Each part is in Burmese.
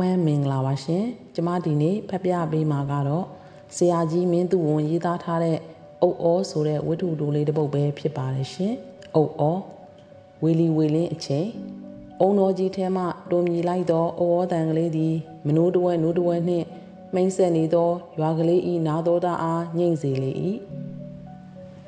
မန်းမင်္ဂလာပါရှင်ကျမဒီနေ့ဖတ်ပြပေးမှာကတော့ဆရာကြီးမင်းသူဝန်ရေးသားထားတဲ့အုတ်ဩဆိုတဲ့ဝတ္ထုတိုလေးတစ်ပုဒ်ပဲဖြစ်ပါတယ်ရှင်အုတ်ဩဝီလီဝီလင်းအချိန်အုံတော်ကြီးထဲမှတုံမြည်လိုက်သောဩဩတန်ကလေးသည်မနိုးတဝဲနိုးတဝဲနှင့်မိမ့်ဆက်နေသောရွာကလေးဤနာတော်တာအားညှိမ့်စေလေ၏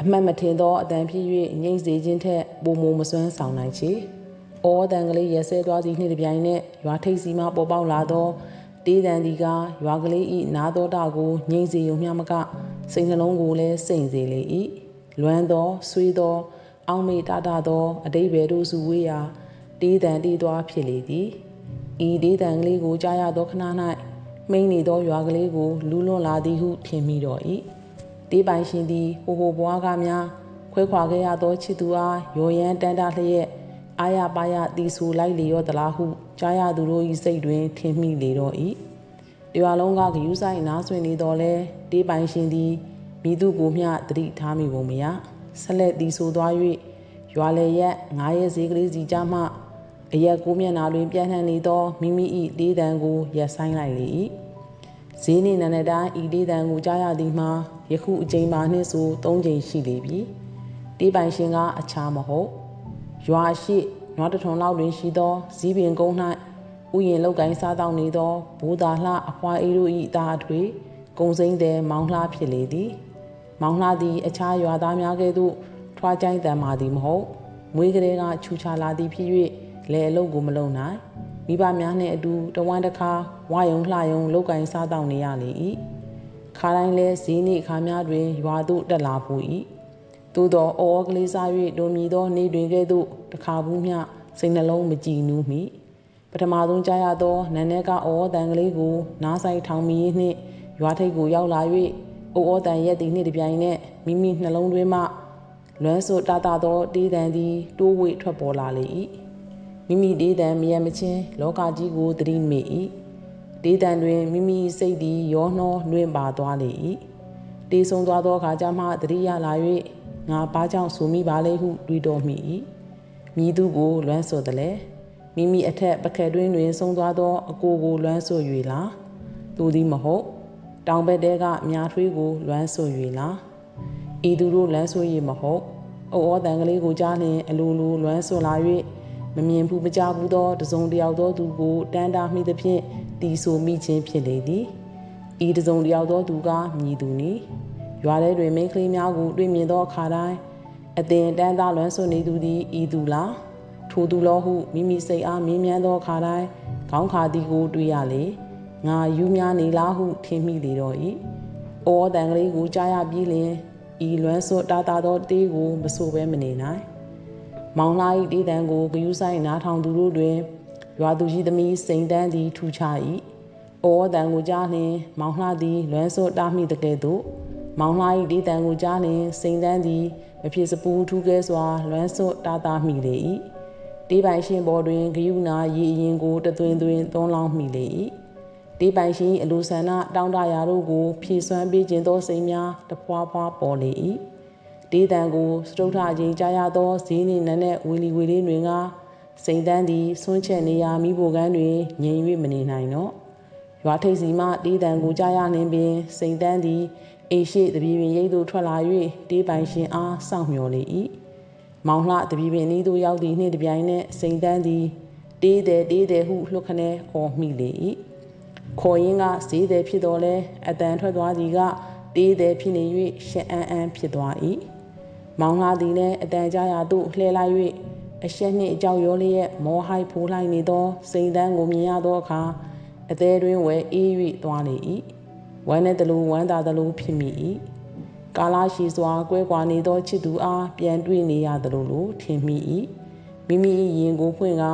အမှတ်မထင်သောအတန်ဖြစ်၍ညှိမ့်စေခြင်းထက်ပုံမမစွမ်းဆောင်နိုင်ချေ။ အော်တန်ကလေးရက်ဆဲသွားစီနှင့်တပြိုင်နက်ရွာထိပ်စီမှပေါ်ပေါက်လာသောတေးတန်ဒီကရွာကလေးဤနာတော်တာကိုငိမ့်စေုံမျှမကစိတ်နှလုံးကိုလည်းစိမ်စေလေ၏လွမ်းသောဆွေးသော အောင်းမေတတသောအတိဘယ်တို့စုဝေးရာတေးတန်တေးသွားဖြစ်လေသည်ဤတေးတန်ကလေးကိုကြားရသောခဏ၌မိန်နေသောရွာကလေးကိုလူးလွန်လာသည်ဟုထင်မိတော့၏တေးပိုင်ရှင်သည်ဟိုဟိုဘွားကများခွဲခွာခဲ့ရသောချစ်သူအားရောရန်တန်တာလျက် အာရပါရတီဆူလိုက်လေရောသလားဟုကြားရသူတို့၏စိတ်တွင်ထင်မိလေတော့၏တရွာလုံးကဂယူးဆိုင်နားဆွင်နေတော်လဲတေးပိုင်ရှင်သည်မိသူကိုမျှတတိထားမိပုံမရဆက်လက်တီဆူသွား၍ရွာလေရက်ငါးရက်ဈေးကလေးစီကြမှအရက်ကိုမျက်နာတွင်ပြန့်နှံ့နေသောမိမိ၏လေးတံကိုရက်ဆိုင်လိုက်လေ၏ဈေးနေနံတဲ့တိုင်းဤလေးတံကိုကြားရသည်မှာယခုအချိန်ပါနှင့်ဆို၃ချိန်ရှိလေပြီတေးပိုင်ရှင်ကအခြားမဟုတ် ရွာရှိနွားတထုံလောက်တွင်ရှိသောဇီးပင်ကုန်း၌ဥယျင်လောက်ကိုင်းစားတောင်းနေသောဘူတာလှအဖွာအေးတို့၏တာအထွေကုံစိမ့်တဲ့မောင်လှဖြစ်လေသည် မောင်လှသည်အခြားရွာသားများကဲ့သို့ထွားကြိုင်းတန်မာသည်မဟုတ်မွေးကလေးကခြူချလာသည်ဖြစ်၍လဲအလုပ်ကိုမလုပ်နိုင်မိဘများနှင့်အတူတဝမ်းတစ်ခါဝါယုံလှယုံလောက်ကင်စားတောင်းနေရလေ၏ခါတိုင်းလဲဈေးနှင့်ခါများတွင်ရွာသို့တက်လာဖို့၏ သို့သောအော်ကလေးစား၍ဒုံမီသောနေတွင်ကဲ့သို့တခါဘူးမျှစိတ်နှလုံးမကြည်နူးမိပထမဆုံးကြားရသောနန်းထဲကအော်တန်ကလေးကိုနားဆိုင်ထောင်မီနှင့်ရွာထိပ်ကိုရောက်လာ၍အိုအော်တန်ရဲ့သည်နှင့်တပြိုင်နက်မိမိနှလုံးသွင်းမှလွမ်းစို့တာတာသောတေးတန်သည်တိုးဝေထွက်ပေါ်လာလေ၏မိမိတေးတန်မရမချင်းလောကကြီးကိုသတိမေ့၏တေးတန်တွင်မိမိစိတ်သည်ရောနှောနှွင့်ပါသွားလေ၏တေးဆုံးသွားသောအခါကျမှသတိရလာ၍ ငါဘာကြောင့်ဆိုမိပါလဲဟုတွေးတော်မိ၏မိသူကိုလွမ်းဆိုသည်လေမိမိအထက်ပကက်တွင်တွင်ဆုံးသွားသောအကိုကိုလွမ်းဆို၍လားသူသည်မဟုတ်တောင်ဘက်တဲကမြားထွေးကိုလွမ်းဆို၍လားဤသူတို့လွမ်းဆို၍မဟုတ်အိုဩတန်ကလေးကိုကြားလျင်အလိုလိုလွမ်းဆိုလာ၍မမြင်ဘူးမကြားဘူးသောတစုံတယောက်သောသူကိုတန်းတာမိသဖြင့်တီဆိုမိခြင်းဖြစ်လေသည်ဤတစုံတယောက်သောသူကမြည်သူနီ ရွာထဲတွင်မိန်းကလေးများကိုတွေ့မြင်သောအခါတိုင်းအသင်တန်းသားလွမ်းဆွနေသူသည်ဤသူလားထိုသူလောဟုမိမိစိတ်အားမြင်းမြန်းသောအခါတိုင်းခေါင်းခါသည်ကိုတွေ့ရလေငါယူများနေလားဟုထင်မိလေတော့၏အော်တန်ကလေးကိုကြားရပြီးလင်ဤလွမ်းစွတာတာသောတေးကိုမဆိုဘဲမနေနိုင်မောင်လာ၏တေးတန်ကိုဂယုဆိုင်နားထောင်သူတို့တွင်ရွာသူရှိသမီးစိန်တန်းသည်ထူချ၏အော်တန်ကိုကြားလျင်မောင်လှသည်လွမ်းစွတားမိတကဲ့သို့ မောင်လှ၏တေးတန်ကိုကြားလျင်စိန်တန်းသည်မဖြစ်စပူးထူးကဲစွာ လွမ်းစွတ်တာတာမိလေ၏တေးပိုင်ရှင်ဘော်တွင်ဂယုနာရည်ရင်ကိုတသွင်သွင်သွန်းလောင်းမိလေ၏တေးပိုင်ရှင်အလူဆန္ဒတောင်းတရာတို့ကို ဖြည့်စွမ်းပေးခြင်းသောစိတ်များတဖွာဖွာပေါ်လေ၏တေးတန်ကိုစတုထအချင်းကြားရသောဈေးနှင့်နန်းနဲ့ဝီလီဝီလေးတွင်ကစိန်တန်းသည်ဆွန့်ချက်နေရာမိဖို့ကန်းတွင်ငြိမ်၍မနေနိုင်တော့ရွာထိပ်စီမှတေးတန်ကိုကြားရနှင်ပင်စိန်တန်းသည် အိရှိတပီပင်ရိတ်သို့ထွက်လာ၍တေးပိုင်ရှင်အားစောင့်မျှော်လေ၏မောင်လှတပီပင်ဤသို့ရောက်သည့်နှင့်တပြိုင်နက်စိန်တန်းသည်တေးတယ်တေးတယ်ဟုလှုပ်ခနဲအော်မိလေ၏ခေါ်ရင်းကဈေးတယ်ဖြစ်တော်လဲအတန်ထွက်သွားသည်ကတေးတယ်ဖြစ်နေ၍ရှက်အန်းအန်းဖြစ်သွား၏မောင်လှသည်လည်းအတန်ကြာရာသို့လှဲလိုက်၍အရှက်နှင့်အကြောက်ရောလျက်မောဟိုက်ဖိုးလိုက်နေသောစိန်တန်းကိုမြင်ရသောအခါအသေးတွင်ဝဲအေး၍သွားလေ၏ ဝမ်းနဲ့တလူဝမ်းသာတလူဖြစ်မိ၏ကာလရှိစွာကွဲကွာနေသောချစ်သူအားပြန်တွေ့နေရသလိုလိုထင်မိ၏မိမိ၏ရင်ကိုဖွင့်က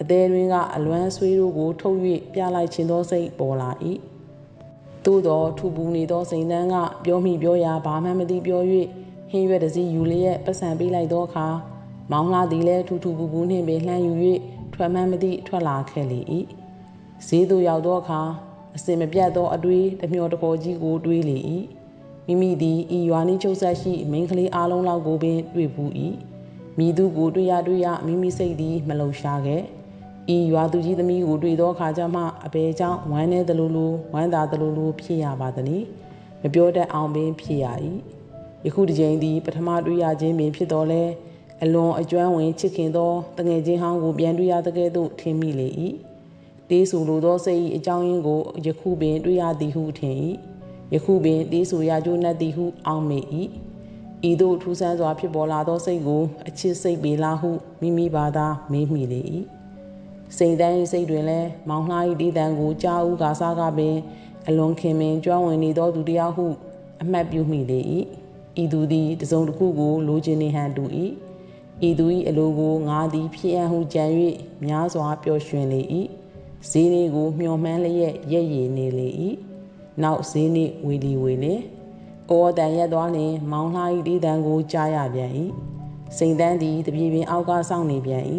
အသေးတွင်ကအလွမ်းဆွေးတို့ကိုထုတ်၍ပြလိုက်ခြင်းသောစိတ်ပေါ်လာ၏သို့သောထူပူနေသောစိန်တန်းကပြောမိပြောရာဘာမှမသိပြော၍ဟင်းရွက်တစည်းယူလျက်ပတ်စံပေးလိုက်သောအခါမောင်လာသည်လည်းထူထူပူပူနှင့်ပင်လှမ်းယူ၍ထွက်မှန်းမသိထွက်လာခဲ့လေ၏ဈေးသို့ရောက်သောအခါ အစင်မပြတ်သောအတွေးတမျောတကောကြီးကိုတွေးလေ၏မိမိသည်ဤရွာနှင့်ချုပ်ဆက်ရှိမိန်းကလေးအားလုံးလောက်ကိုပင်တွေ့ဘူး၏မိသူကိုတွေ့ရတွေ့ရမိမိစိတ်သည်မလုံရှားခဲ့ဤရွာသူကြီးသမီးကိုတွေ့သောအခါကျမှအပေကြောင့်ဝမ်းနေသလိုလိုဝမ်းသာသလိုလိုဖြစ်ရပါသည်။မပြောတတ်အောင်ပင်ဖြစ်ရ၏။ယခုတစ်ချိန်သည်ပထမတွေ့ရခြင်းပင်ဖြစ်တော်လဲအလွန်အကျွမ်းဝင်ချစ်ခင်သောတငယ်ချင်းဟောင်းကိုပြန်တွေ့ရတဲ့ကဲ့သို့ထင်မိလေ၏။ တေးဆူလိုသောစိတ်၏အကြောင်းရင်းကိုယခုပင်တွေ့ရသည်ဟုထင်၏။ယခုပင်တေးဆူရကြိုးနှက်သည်ဟုအောက်မေ၏။ဤသို့ထူးဆန်းစွာဖြစ်ပေါ်လာသောစိတ်ကိုအချစ်စိတ်ပေလားဟုမိမိဘာသာမေးမိလေ၏။စိန်တန်း၏စိတ်တွင်လည်းမောင်လှ၏တည်တံကိုကြားဦးကာစားကပင်အလွန်ခင်မင်ကြွဝင်နေသောသူတယောက်ဟု အမှတ်ပြုမိလေ၏ဤသူသည်တစုံတစ်ခုကိုလိုချင်နေဟန်တူ၏ဤသူ၏အလိုကိုငါသည်ဖြစ်အံ့ဟုကြံ၍များစွာပျော်ရွှင်လေ၏ ဈေးနေကိုမျှော်မှန်းလျက်ရက်ရည်နေလေ၏နောက်ဈေးနေဝီလီဝီလေအော်တန်ရက်သွားလျင်မောင်လှ၏တည်တံကိုကြားရပြန်၏စိန်တန်းသည်တပြေပင်အောက်ကစောင့်နေပြန်၏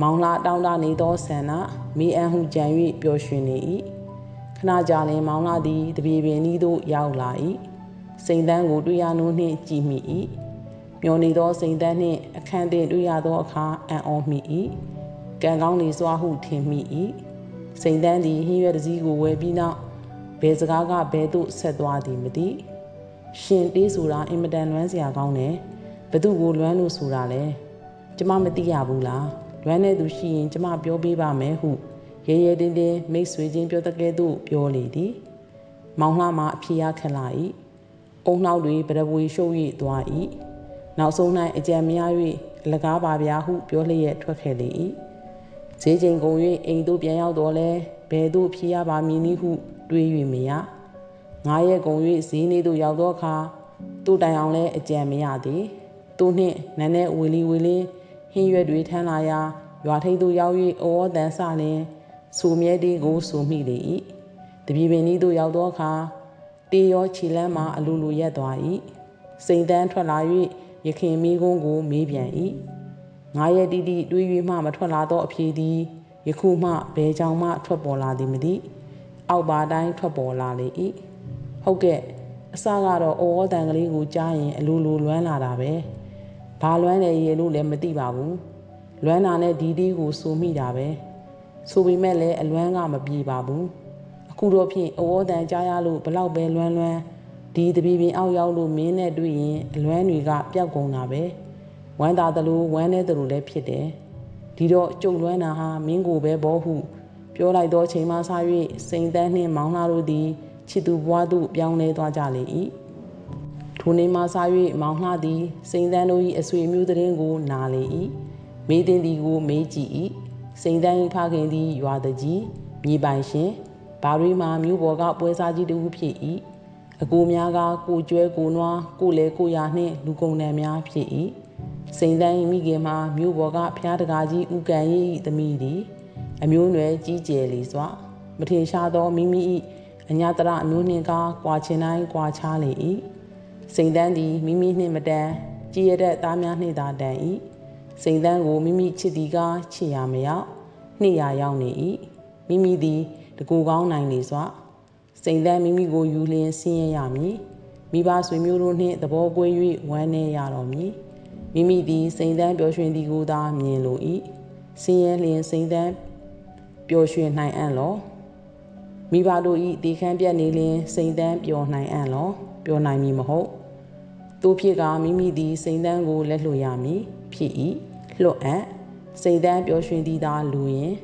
မောင်လာတောင်းတနေသောဆန္ဒမိအံဟုကြံ၍ပျော်ရွှင်နေ၏ခဏကြာလင်မောင်လာသည်တပြေပင်ဤသို့ရောက်လာ၏စိန်တန်းကိုတွေ့ရနိုးနှင့်ကြည်မိ၏မျောနေသောစိန်တန်းနှင့်အခန်းတင်တွေ့ရသောအခါအံ့ဩမိ၏ကံကောင်းနေစွာဟုထင်မိ၏ စိန်တန်းသည်ဟင်းရွက်တစည်းကိုဝယ်ပြီးနောက်ဘယ်စကားကဘယ်သို့ဆက်သွားသည်မသိရှင်တေးဆိုတာအင်မတန်လွမ်းစရာကောင်းတယ်ဘသူကိုလွမ်းလို့ဆိုတာလဲကျမမသိရဘူးလားလွမ်းတဲ့သူရှိရင်ကျမပြောပေးပါမယ်ဟုရဲရဲတင်းတင်းမိတ်ဆွေချင်းပြောတဲ့ကဲ့သို့ပြောလေသည်မောင်လှမှအဖြေရခက်လာ၏အုံနှောက်တွေပရပွေရှုပ်၍သွား၏နောက်ဆုံး၌အကြံမရ၍အလကားပါဗျာဟုပြောလျက်ထွက်ခဲ့လေ၏ ဈေးချိန်ကုန်၍အိမ်သို့ပြန်ရောက်တော့လဲဘယ်သို့ဖြေရပါမည်နည်းဟုတွေး၍မရငါရဲ့ကုန်၍ဈေးနေသို့ရောက်သောအခါသူ့တိုင်အောင်လဲအကြံမရသည်သူနှင့်နန်းနဲ့ဝီလီဝီလင်းဟင်းရွက်တွေထမ်းလာရာရွာထိပ်သို့ရောက်၍အော်တန်ဆလင်စူမြဲတီကိုစူမိလေ၏တပြေပင်ဤသို့ရောက်သောအခါတေရောခြေလန်းမှအလိုလိုရက်သွား၏စိန်တန်းထွက်လာ၍ရခင်မိကုန်းကိုမေးပြန်၏ ငါရဲ့တီတီတွေး၍မှမထွက်လာသောအဖြေသည်ယခုမှဘယ်ကြောင့်မှထွက်ပေါ်လာသည်မသိအောက်ပါတိုင်းထွက်ပေါ်လာလေ၏ဟုတ်ကဲ့အစကတော့အော်တန်ကလေးကိုကြားရင်အလိုလိုလွမ်းလာတာပဲဘာလွမ်းတယ်ရေလို့လည်းမသိပါဘူးလွမ်းတာနဲ့ဒီဒီကိုစိုးမိတာပဲဆိုပေမဲ့လည်းအလွမ်းကမပြေပါဘူးအခုတော့ဖြင့်အဝေါ်တန်ကြားရလို့ဘလောက်ပဲလွမ်းလွမ်းဒီတပီပင်အောက်ရောက်လို့မင်းနဲ့တွေ့ရင်အလွမ်းတွေကပျောက်ကုန်တာပဲ ဝမ်းသာသလိုဝမ်းနေသလိုလည်းဖြစ်တယ်ဒီတော့ကြုံလွမ်းတာဟာမင်းကိုပဲဘောဟု ပြောလိုက်သောချိန်မှစ၍စိန်တန်းနှင့်မောင်လှတို့သည်ချစ်သူဘွားသို့ပြောင်းလဲသွားကြလေ၏ထိုနေ့မှစ၍မောင်လှသည်စိန်တန်းတို့၏အဆွေမျိုးတရင်ကိုနာလေ၏မေးတင်သည်ကိုမေးကြည့်၏စိန်တန်း၏ဖခင်သည်ရွာတကြီးမြေပိုင်ရှင်ဘာရီမာမြို့ပေါ်ကပွဲစားကြီးတူဖြစ်၏အကိုများကကိုကျွဲကိုနွားကိုလေကိုရာနှင့်လူကုန်တန်များဖြစ်၏ စိန်တန်း၏မိခင်မှာမြို့ပေါ်ကဖျားတကားကြီးဥကန်၏သမီးသည်အမျိုးနွယ်ကြီးကျယ်လေစွာမထင်ရှားသောမိမိ၏အညာတရအမျိုးနှင့်ကကွာချင်တိုင်းကွာခြားလေ၏စိန်တန်းသည်မိမိနှင့်မတန်ကြည်ရတဲ့သားများနှင့်သာတန်၏စိန်တန်းကိုမိမိချစ်သည်ကချစ်ရမရောက်နှိရရောက်နေ၏မိမိသည်တကူကောင်းနိုင်လေစွာစိန်တန်းမိမိကိုယူလျင်ဆင်းရဲရမည်မိဘဆွေမျိုးတို့နှင့်သဘောကွဲ၍ဝမ်းနည်းရတော်မည် မိမိသည်စိန်တန်းပျော်ရွှင်သည်ကိုသာမြင်လို၏ဆင်းရဲလျင်စိန်တန်းပျော်ရွှင်နိုင်အံ့လောမိဘတို့ဤတေခမ်းပြက်နေလင်စိန်တန်းပျော်နိုင်အံ့လောပျော်နိုင်မည်မဟုတ်သူဖြစ်ကမိမိသည်စိန်တန်းကိုလက်လွှတ်ရမည်ဖြစ်၏လွတ်အပ်စိန်တန်းပျော်ရွှင်သည်သာလူရင်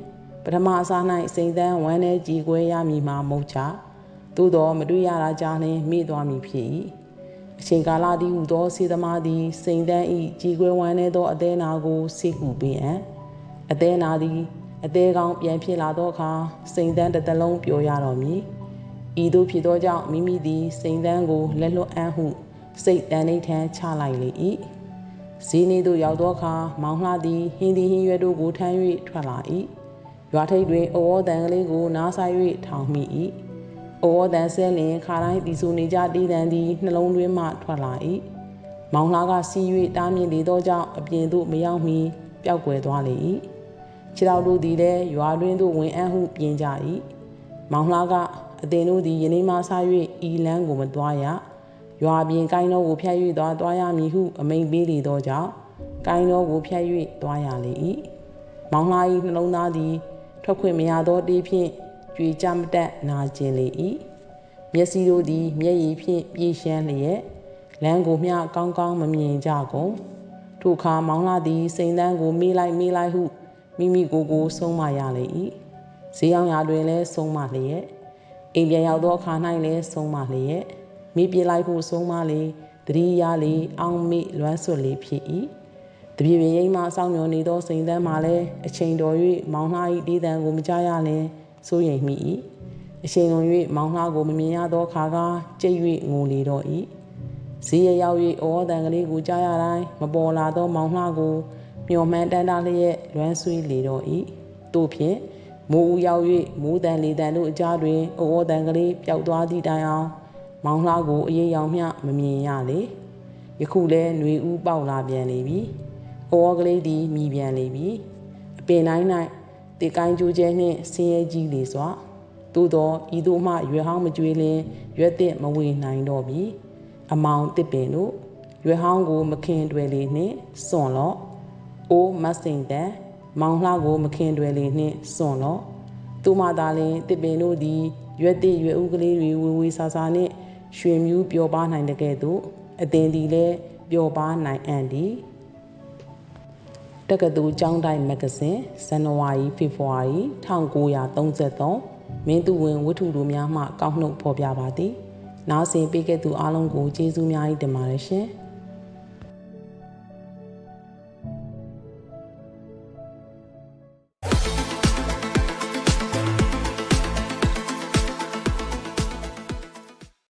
ပထမအစား၌စိန်တန်းဝမ်းနေကြည်ကွဲရမည်မှာမဟုတ်ချသို့တော်မတွေ့ရတာကြောင့်လည်းမိသွားမည်ဖြစ်၏ အချိန်ကာလသည်ဟူသောစေသမားသည်စိန်တန်းဤကြည်ကွဲဝမ်းနေသောအသေးနာကိုစိတ်ကူပေးအံ့အသေးနာသည်အသေးကောင်းပြန်ဖြစ်လာသောအခါစိန်တန်းတစ်သလုံးပျော်ရတော်မည်ဤသို့ဖြစ်သောကြောင့်မိမိသည်စိန်တန်းကိုလက်လွတ်အံ့ဟုစိတ်တန်ဋိဌံချလိုက်လေ၏ဈေးနေသို့ရောက်သောအခါမောင်လှသည်ဟင်းသည်ဟင်းရွက်တို့ကိုထမ်း၍ထွက်လာ၏ရွာထိပ်တွင်အဝေါ်တန်ကလေးကိုနားဆိုင်၍ထောင်မိ၏ အဝေါ်တန်ဆဲလင်ခါတိုင်းတီဆူနေကြတည်တန်သည်နှလုံးသွင်းမှထွက်လာ၏မောင်လှကစီး၍တားမြင်လေသောကြောင့်အပြင်သို့မရောက်မီပျောက်ကွယ်သွားလေ၏ခြေတော်တို့သည်လည်းရွာတွင်သို့ဝင်အံ့ဟုပြင်ကြ၏မောင်လှကအသင်တို့သည်ယနေ့မှဆ၍ဤလန်းကိုမသွားရရွာပြင်ကိုင်းတော်ကိုဖျက်၍သွားသွားရမည်ဟုအမိန်ပေးလေသောကြောင့်ကိုင်းတော်ကိုဖျက်၍သွားရလေ၏မောင်လှ၏နှလုံးသားသည်ထွက်ခွင့်မရသောတေးဖြင့် ကြွေကြမတက်နာကျင်လေ၏မျက်စိတို့သည်မျက်ရည်ဖြင့်ပြေရှမ်းလျက်လမ်းကိုမျှကောင်းကောင်းမမြင်ကြကုန်ထိုအခါမောင်လှသည်စိန်တန်းကိုမေးလိုက်မေးလိုက်ဟုမိမိကိုယ်ကိုဆုံးမရလေ၏ဈေးအောင်ရာတွင်လည်းဆုံးမလျက်အိမ်ပြန်ရောက်သောအခါ၌လည်းဆုံးမလျက်မိပြလိုက်ဖို့ဆုံးမလေတတိယလေအောင်မိလွမ်းဆွလေဖြစ်၏တပြေပြေရိမ်မှစောင့်မျှော်နေသောစိန်တန်းမှလည်းအချိန်တော်၍မောင်လှ၏ဒေးတံကိုမကြားရလင် စိုးရိမ်မိ၏အချိန်လွန်၍မောင်လှကိုမမြင်ရသောအခါကကြိတ်၍ငိုလေတော့၏ဈေးရရောက်၍ဩတန်ကလေးကိုကြားရတိုင်းမပေါ်လာသောမောင်လှကိုမျော်မှန်းတန်းတားလျက်လွမ်းဆွေးလေတော့၏တို့ဖြင့်မိုးဦးရောက်၍မိုးတန်လေတန်တို့အကြားတွင်ဩတန်ကလေးပျောက်သွားသည့်တိုင်အောင်မောင်လှကိုအေးရောင်မျှမမြင်ရလေယခုလဲຫນွေဦးပေါက်လာပြန်လေပြီဩကလေးသည်မြည်ပြန်လေပြီအပင်တိုင်း၌ တေကိုင်းကြိုးကျဲနှင့်ဆင်းရဲကြီးလေစွာသို့သောဤသို့မှရွယ်ဟောင်းမကြွေးလင်ရွက်တဲ့မဝေနိုင်တော့ပြီအမောင်တစ်ပင်တို့ရွယ်ဟောင်းကိုမခင်တွယ်လေနှင့်စွန့်လော့အိုးမတ်စင်တန်မောင်လှကိုမခင်တွယ်လေနှင့်စွန့်လော့သူမသာလင်တစ်ပင်တို့သည်ရွက်တဲ့ရွယ်ဥကလေးတွေဝေဝေဆာဆာနှင့်ရွှေမြူးပျော်ပါနိုင်တဲ့ကဲ့သို့အသင်သည်လည်းပျော်ပါနိုင်အံ့သည် တက္ကသိုလ်ကျောင်းတိုင်းမဂ္ဂဇင်းဇန်နဝါရီဖေဖော်ဝါရီ1933မင်းသူဝင်ဝတ္ထုတို့များမှကောက်နှုတ်ဖော်ပြပါသည်နားဆင်ပေးခဲ့သူအားလုံးကိုကျေးဇူးများတင်ပါတယ်ရှင်။